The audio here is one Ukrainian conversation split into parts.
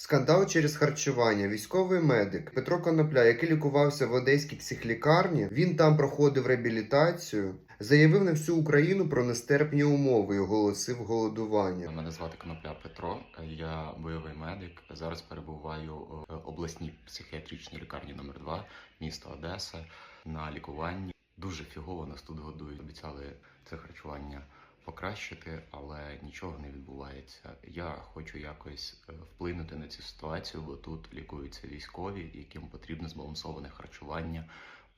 Скандал через харчування. Військовий медик Петро Конопля, який лікувався в одеській психлікарні, він там проходив реабілітацію, заявив на всю Україну про нестерпні умови і оголосив голодування. Мене звати Конопля Петро. Я бойовий медик. Зараз перебуваю в обласній психіатричній лікарні номер 2 місто Одеса на лікуванні. Дуже фігово нас тут годують. Обіцяли це харчування покращити, але нічого не відбувається. Я хочу якось е, вплинути на цю ситуацію, бо тут лікуються військові, яким потрібно збалансоване харчування,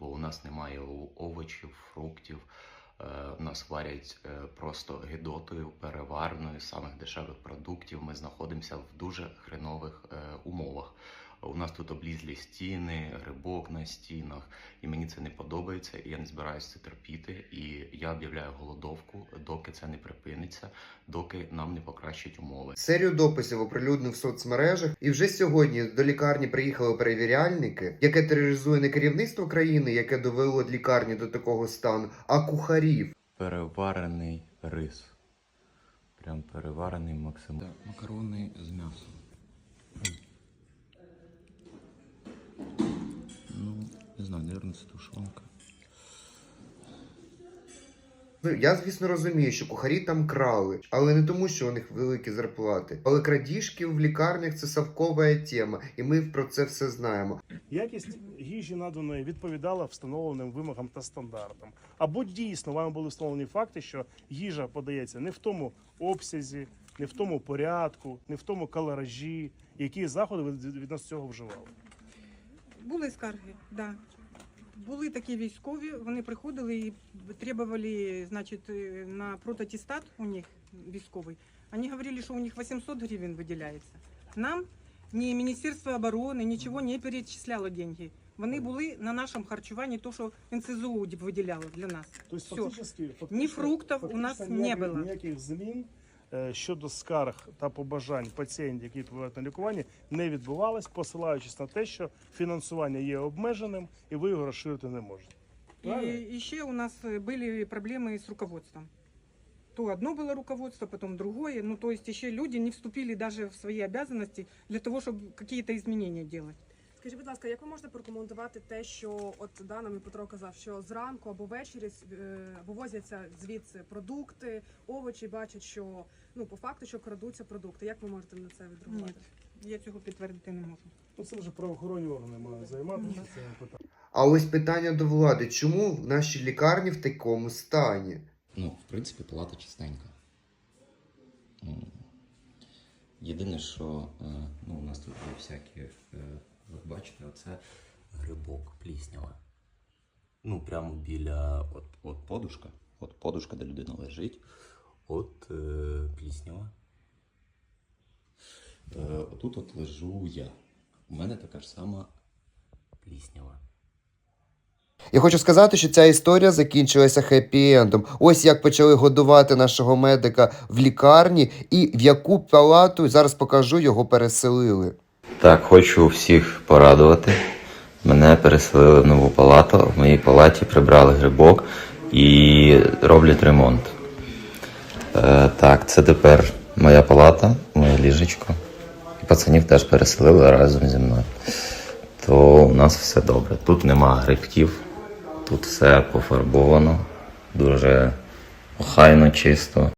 бо у нас немає овочів, фруктів. Е, У нас варять е, просто гидотою, переварною самих дешевих продуктів. Ми знаходимося в дуже хренових умовах. У нас тут облізлі стіни, грибок на стінах, і мені це не подобається. І я не збираюся це терпіти. І я об'являю голодовку, доки це не припиниться, доки нам не покращать умови. Серію дописів оприлюднив в соцмережах, і вже сьогодні до лікарні приїхали перевіряльники, яке тероризує не керівництво країни, яке довело лікарні до такого стану, а кухарів. Переварений рис. Прям переварений максимум. Макарони з м'ясом. Ну, не знаю, мабуть, це тушонка. Ну, я, звісно, розумію, що кухарі там крали, але не тому, що у них великі зарплати. Але крадіжки в лікарнях це совкова тема, і ми про це все знаємо. Якість їжі наданої відповідала встановленим вимогам та стандартам. Або дійсно вами були встановлені факти, що їжа подається не в тому обсязі, не в тому порядку, не в тому калоражі, які заходи ви від від нас цього вживали. Були скарги, да. Були такі військові, вони приходили і требували, значить, е, на протатестат у них військовий. Вони говорили, що у них 800 гривень виділяється. Нам ні Міністерство оборони, нічого не перечисляло деньги. Вони були на нашому харчуванні, то, що НСЗУ виділяло для нас. Тобто, фактично, фактично, Ні фруктів у нас не було. Ніяких змін щодо скарг та побажань пацієнтів, які відбувають на лікуванні, не відбувалось, посилаючись на те, що фінансування є обмеженим і ви його розширити не можете. Правильно? И еще у нас э, были проблемы с руководством. То одно было руководство, потом другое. Ну, то есть еще люди не вступили даже в свои обязанности для того, чтобы какие-то изменения делать. Скажіть, будь ласка, як ви можете прокоментувати те, що от даними Петро казав, що зранку або ввечері е, вивозяться звідси продукти, овочі, бачать, що ну по факту, що крадуться продукти. Як ви можете на це відреагувати? Я цього підтвердити не можу. Ну, це вже правоохоронні органи мають займатися цим питанням. А ось питання до влади: чому в нашій лікарні в такому стані? Ну, в принципі, палата чистенька. Єдине, що е, ну, у нас тут є всякі, ви бачите, оце грибок пліснява. Ну, прямо біля от, от подушка. От подушка, де людина лежить. От е, пліснява. Е, отут от лежу я. У мене така ж сама пліснява. Я хочу сказати, що ця історія закінчилася хеппі-ендом. Ось як почали годувати нашого медика в лікарні, і в яку палату зараз покажу його переселили. Так, хочу всіх порадувати. Мене переселили в нову палату. В моїй палаті прибрали грибок і роблять ремонт. Е, так, це тепер моя палата, моє ліжечко. І пацанів теж переселили разом зі мною. То у нас все добре. Тут нема грибків, тут все пофарбовано, дуже охайно, чисто.